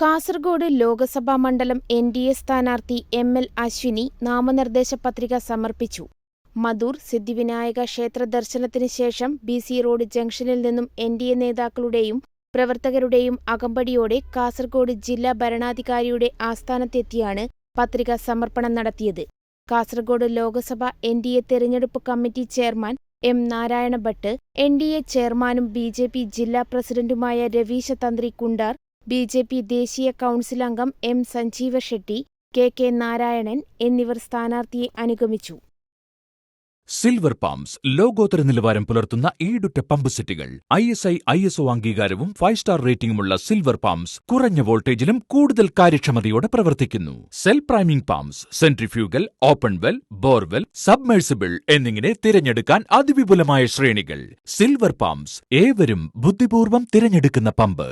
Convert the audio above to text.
കാസർഗോഡ് ലോകസഭാ മണ്ഡലം N D A സ്ഥാനാർത്ഥി M L Ashwini നാമനിർദ്ദേശ പത്രിക സമർപ്പിച്ചു. മധൂർ സിദ്ധിവിനായക ക്ഷേത്ര ദർശനത്തിന് ശേഷം ബി സി റോഡ് ജംഗ്ഷനിൽ നിന്നും എൻ ഡി എ നേതാക്കളുടെയും പ്രവർത്തകരുടെയും അകമ്പടിയോടെ കാസർഗോഡ് ജില്ലാ ഭരണാധികാരിയുടെ ആസ്ഥാനത്തെത്തിയാണ് പത്രിക സമർപ്പണം നടത്തിയത്. Kasaragod Loksabha N D A തെരഞ്ഞെടുപ്പ് committee chairman M Narayana Bhat N D A ചെയർമാനും ബി ജെ പി ജില്ലാ പ്രസിഡന്റുമായ Ravisha Tantri Kundar B J P ദേശീയ കൗൺസിൽ അംഗം M Sanjeeva Shetty K K Narayanan എന്നിവർ സ്ഥാനാർത്ഥിയെ അനുഗമിച്ചു. സിൽവർ പാംസ് ലോകോത്തര നിലവാരം പുലർത്തുന്ന ഈടുറ്റ പമ്പ് സെറ്റുകൾ. I S I I S O അംഗീകാരവും ഫൈവ് സ്റ്റാർ റേറ്റിംഗുമുള്ള സിൽവർ പാംസ് കുറഞ്ഞ വോൾട്ടേജിലും കൂടുതൽ കാര്യക്ഷമതയോടെ പ്രവർത്തിക്കുന്നു. Self priming pumps centrifugal open well borewell submersible എന്നിങ്ങനെ തിരഞ്ഞെടുക്കാൻ അതിവിപുലമായ ശ്രേണികൾ. സിൽവർ പാംസ് ഏവരും ബുദ്ധിപൂർവം തിരഞ്ഞെടുക്കുന്ന പമ്പ്.